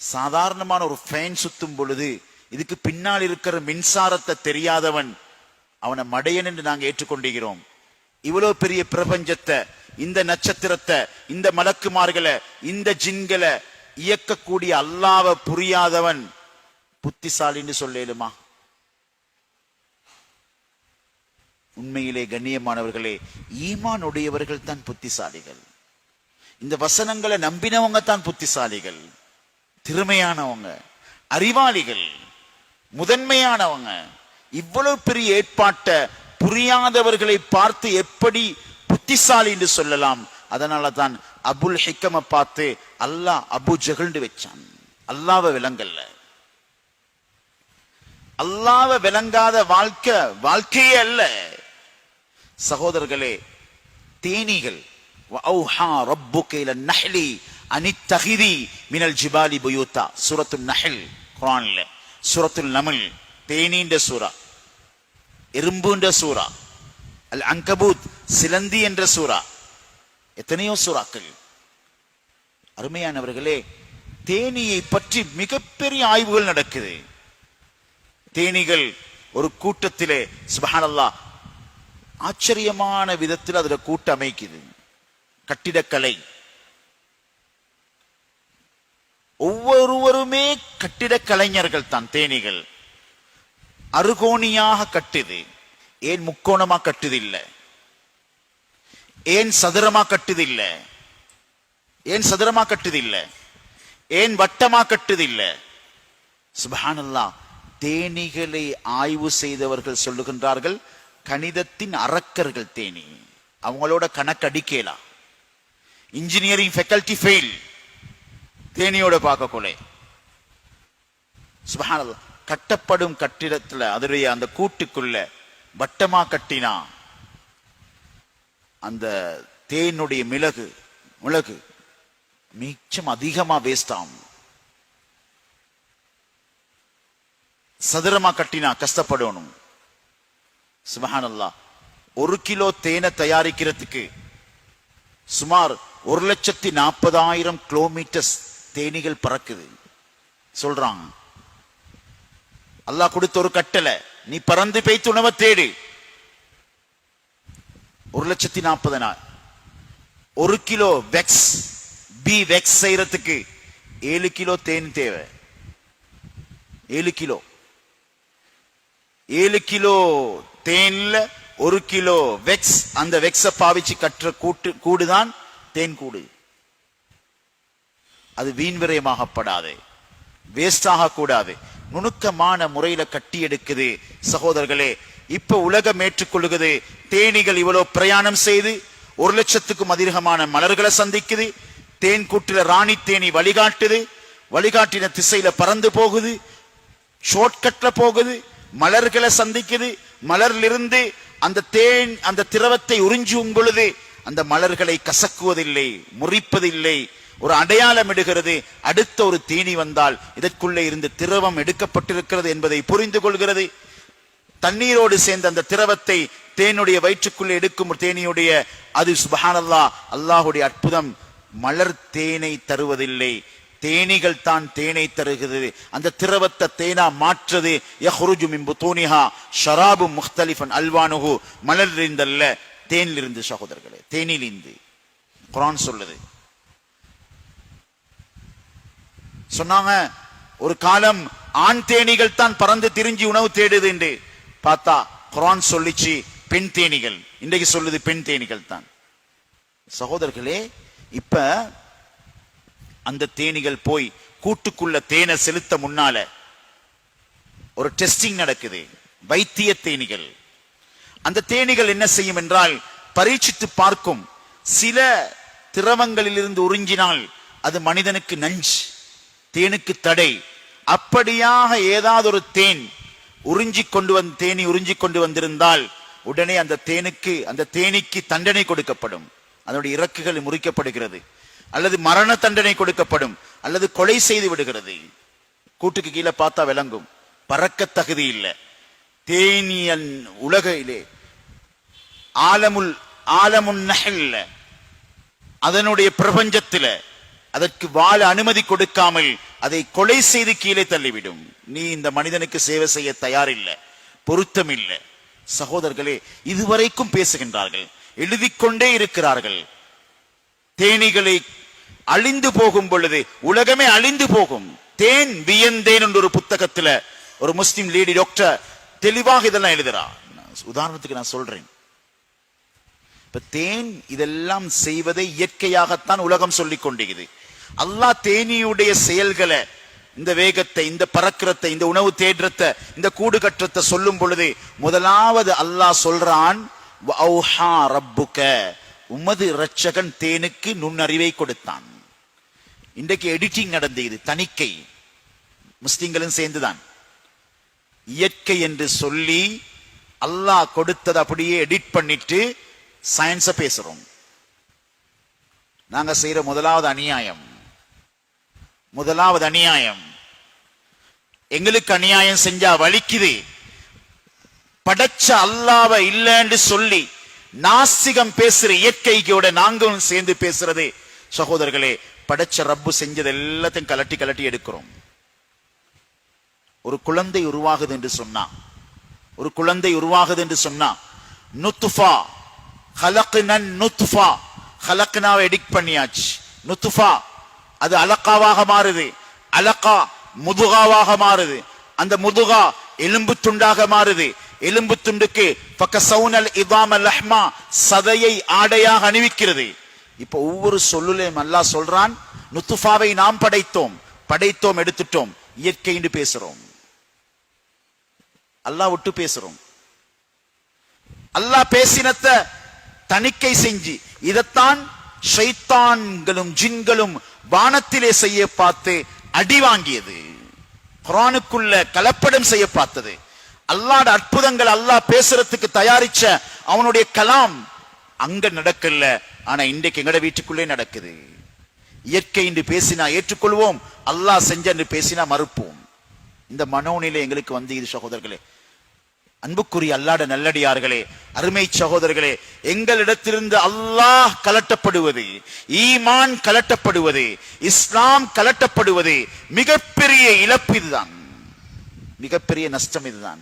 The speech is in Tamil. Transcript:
சாதாரணமான ஒரு ஃபேன் சுத்தும் பொழுது இதுக்கு பின்னால் இருக்கிற மின்சாரத்தை தெரியாதவன் அவனை மடையன் என்று நாங்க ஏற்றுக்கொண்டிருக்கிறோம். இவ்வளவு பெரிய பிரபஞ்சத்தை இந்த நட்சத்திரத்தை இந்த மலக்குமார்களை இந்த ஜின்களை இயக்கக்கூடிய அல்லாவ புரியாதவன் புத்திசாலின்னு சொல்லேலுமா? உண்மையிலே கண்ணியமானவர்களே ஈமான் உடையவர்கள் தான் புத்திசாலிகள். இந்த வசனங்களை நம்பினவங்க தான் புத்திசாலிகள். திறமையானவங்க அறிவாளிகள் முதன்மையானவங்க இவ்வளவு பெரிய ஏற்பாட்டை புரியாதவர்களை பார்த்து எப்படி புத்திசாலி என்று சொல்லலாம். அதனால தான் அபுல் ஹிக்கம பார்த்து அல்லாஹ் அபு ஜகல்னு வச்சான். அல்லாவ விலங்கல்ல. அல்லாவ விளங்காத வாழ்க்கை வாழ்க்கையே அல்ல. சகோதரர்களே தேனீகள் அனித்தகிதி மினல் ஜிபாலி புயூத்தா. சூரத்து நஹில் குரான்ல. சூரத்துல் நமில் தேனீன்ற சூறா எறும்புன்ற சூறா அல் அங்கபூத் சிலந்தி என்ற சூறா எத்தனையோ சூறாக்கள். அருமையானவர்களே தேனியை பற்றி மிகப்பெரிய ஆய்வுகள் நடக்குது. தேனிகள் ஒரு கூட்டத்திலே சுபஹானல்லா ஆச்சரியமான விதத்தில் அதுல கூட்டம் அமைக்குது கட்டிடக்கலை. ஒவ்வொருவருமே கட்டிட கலைஞர்கள் தான் தேனிகள். அருகோணியாக கட்டுது. ஏன் முக்கோணமா கட்டுது ஏன் சதுரமா கட்டுது ஏன் சதுரமா கட்டுது இல்ல ஏன் வட்டமா கட்டுது இல்ல சுபஹானல்லா தேனிகளை ஆய்வு செய்தவர்கள் சொல்லுகின்றார்கள் கணிதத்தின் அரக்கர்கள் தேனி. அவங்களோட கணக்கடிக்கலாம் இன்ஜினியரிங் ஃபேக்கல்டி ஃபெயில் தேனியோட பார்க்கக்குள்ளே. சுபஹானல்லாஹ் கட்டப்படும் கட்டிடத்துல அதனுடைய அந்த கூட்டுக்குள்ள வட்டமா கட்டினா அந்த தேனுடைய மிளகு மிளகு மிச்சம் அதிகமா வேஸ்ட் ஆகும். சதுரமா கட்டினா கஷ்டப்படணும். சுபஹானல்லா. ஒரு கிலோ தேனை தயாரிக்கிறதுக்கு சுமார் ஒரு லட்சத்தி நாற்பதாயிரம் கிலோமீட்டர்ஸ் தேனிகள் பறக்குது. சொல்றாங்க அல்லாஹ் கொடுத்த ஒரு கட்டளை நீ பறந்து பெய்த்து உணவை தேடு. ஒரு லட்சத்தி நாற்பது ஒரு கிலோ வெக்ஸ் பி வெக்ஸ் செய்யறதுக்கு ஏழு கிலோ தேன் தேவை. ஏழு கிலோ. ஏழு கிலோ தேன்ல ஒரு கிலோ வெக்ஸ் அந்த வெக்ஸ பாவிச்சு கட்டுற கூட்டு கூடுதான் தேன் கூடு. அது வீண் விரயமாகப்படாது. வேஸ்ட் ஆகக்கூடாது. நுணுக்கமான முறையில கட்டி எடுக்குது. சகோதரர்களே இப்ப உலகம் ஏற்றுக்கொள்ளுகிறது தேனீகள் இவ்வளவு பிரயாணம் செய்து ஒரு லட்சத்துக்கும் அதிகமான மலர்களை சந்திக்குது. தேன் கூட்டில ராணி தேனி வழிகாட்டுது. வழிகாட்டின திசையில பறந்து போகுது. ஷார்ட்கட்ல போகுது. மலர்களை சந்திக்குது. மலர்லிருந்து அந்த தேன் அந்த திரவத்தை உறிஞ்சும் பொழுது அந்த மலர்களை கசக்குவதில்லை முறிப்பதில்லை. ஒரு அடையாளம் இடுகிறது. அடுத்த ஒரு தீனி வந்தால் இதற்குள்ளே இருந்து திரவம் எடுக்கப்பட்டிருக்கிறது என்பதை புரிந்து கொள்கிறது. தண்ணீரோடு சேர்ந்த அந்த திரவத்தை தேனுடைய வயிற்றுக்குள்ளே எடுக்கும் ஒரு தேனியுடைய அது சுபஹானல்லா அல்லாஹுடைய அற்புதம். மலர் தேனை தருவதில்லை. தேனிகள் தான் தேனை தருகிறது. அந்த திரவத்தை தேனா மாற்றது. யஹ்ருஜு மிம்பு தூனிஹா ஷராபு முஹ்தலிஃபன் அல்வானுகு மலரிலிருந்தல்ல தேனிலிருந்து சகோதரர்களே தேனிலிருந்து. குரான் சொல்லுது. சொன்னாங்க ஒரு காலம் ஆண் தேனீகள் தான் பறந்து திரிஞ்சு உணவு தேடுது என்று. பார்த்தா குரான் சொல்லிச்சு பெண் தேனிகள். இன்றைக்கு சொல்லுது பெண் தேனிகள் தான். சகோதரர்களே இப்ப அந்த தேனிகள் போய் கூட்டுக்குள்ள தேனை செலுத்த முன்னால ஒரு டெஸ்டிங் நடக்குது வைத்திய தேனிகள். அந்த தேனீகள் என்ன செய்யும் என்றால் பரீட்சித்து பார்க்கும். சில திரவங்களிலிருந்து உறிஞ்சினால் அது மனிதனுக்கு நஞ்சு. தேனுக்கு தடை. அப்படியாக ஏதாவது ஒரு தேன் உறிஞ்சி கொண்டு வந்து தேனி உறிஞ்சி கொண்டு வந்திருந்தால் உடனே அந்த தேனுக்கு அந்த தேனிக்கு தண்டனை கொடுக்கப்படும். அதனுடைய இறக்குகள் முறிக்கப்படுகிறது. அல்லது மரண தண்டனை கொடுக்கப்படும். அல்லது கொலை செய்து விடுகிறது. கூட்டுக்கு கீழே பார்த்தா விளங்கும். பறக்க தகுதி இல்லை. தேனியன் உலகிலே ஆலமுல் ஆலமுன் நகல்ல அதனுடைய பிரபஞ்சத்துல அதற்கு வாழ அனுமதி கொடுக்காமல் அதை கொலை செய்து கீழே தள்ளிவிடும். நீ இந்த மனிதனுக்கு சேவை செய்ய தயாரில்லை பொருத்தம் இல்லை சகோதரர்களே இதுவரைக்கும் பேசுகின்றார்கள் எழுதிக்கொண்டே இருக்கிறார்கள். தேனீகளை அழிந்து போகும் பொழுது உலகமே அழிந்து போகும். தேன் வியந்தேன் என்ற ஒரு புத்தகத்துல ஒரு முஸ்லிம் லேடி டாக்டர் தெளிவாக இதெல்லாம் எழுதுறா. உதாரணத்துக்கு நான் சொல்றேன். இப்ப தேன் இதெல்லாம் செய்வதை இயற்கையாகத்தான் உலகம் சொல்லிக் கொண்டிருக்குது. அல்லாஹ் தேனியுடைய செயல்களை இந்த வேகத்தை இந்த பறக்கிறத்தை இந்த உணவு தேடுறத்தை இந்த கூடு கற்றத்தை சொல்லும் பொழுது முதலாவது அல்லாஹ் சொல்றான் வஅௌஹா உமது இரட்சகன் தேனுக்கு நுண்ணறிவை கொடுத்தான். இன்றைக்கு எடிட்டிங் நடந்தது தணிக்கை. முஸ்லிம்களும் சேர்ந்துதான். இயற்கை என்று சொல்லி அல்லாஹ் கொடுத்ததை அப்படியே எடிட் பண்ணிட்டு சயின்ஸை பேசுகிறோம் நாங்க செய்யற முதலாவது அநியாயம். முதலாவது அநியாயம். எங்களுக்கு அநியாயம் செஞ்சா வலிக்குது. படைச்ச அல்லாவ இல்லைன்னு சொல்லி நாஸ்திகம் பேசுற இயற்கைக்கோட நாங்களும் சேர்ந்து பேசுறது. சகோதரர்களே படைச்ச ரப்பு செஞ்சது எல்லாத்தையும் கலட்டி கலட்டி எடுக்கிறோம். ஒரு குழந்தை உருவாகுது என்று சொன்னா ஒரு குழந்தை உருவாகுது என்று சொன்னா நுத்துஃபா ஹலக்குனன் நுத்துஃபா ஹலக்குனாவை எடிக்ட் பண்ணியாச்சு. நுத்துஃபா அது அலக்காவாக மாறுது. அலக்கா முதுகாவாக மாறுது. அந்த முதுகா எலும்பு துண்டாக மாறுது. எலும்பு துண்டுக்கு பக்கசவுனல் இதாம லஹ்மா சதையை ஆடையாக அணிவிக்கிறது. இப்போ ஒவ்வொரு சொல்லுலையும் அல்லாஹ் சொல்றான் நுத்துஃபாவை நாம் படைத்தோம். படைத்தோம் எடுத்துட்டோம். இயற்கைன்னு பேசுறோம். அல்லாஹ் விட்டு பேசுறோம். அல்லாஹ் பேசினத்த தணிக்கை செஞ்சு இதத்தான் ஷைத்தான்களும் ஜின்களும் வானத்திலே செய்ய பார்த்து அடி வாங்கியது. குரானுக்குள்ள கலப்படம் செய்ய பார்த்தது. அல்லாட அற்புதங்கள் அல்லாஹ் பேசுறதுக்கு தயாரிச்ச அவனுடைய கலாம் அங்க நடக்கல. ஆனா இன்றைக்கு எங்கட வீட்டுக்குள்ளே நடக்குது. இயற்கை என்று பேசினா ஏற்றுக்கொள்வோம் அல்லாஹ் செஞ்ச என்று பேசினா மறுப்போம். இந்த மனோநிலை எங்களுக்கு வந்து இது சகோதரர்களே. அன்புக்குரிய அல்லாட நல்லடியார்களே அருமை சகோதரர்களே எங்களிடத்திலிருந்து அல்லாஹ் கலட்டப்படுவது ஈமான் கலட்டப்படுவது இஸ்லாம் கலட்டப்படுவது மிகப்பெரிய இழப்பு இதுதான். மிகப்பெரிய நஷ்டம் இதுதான்.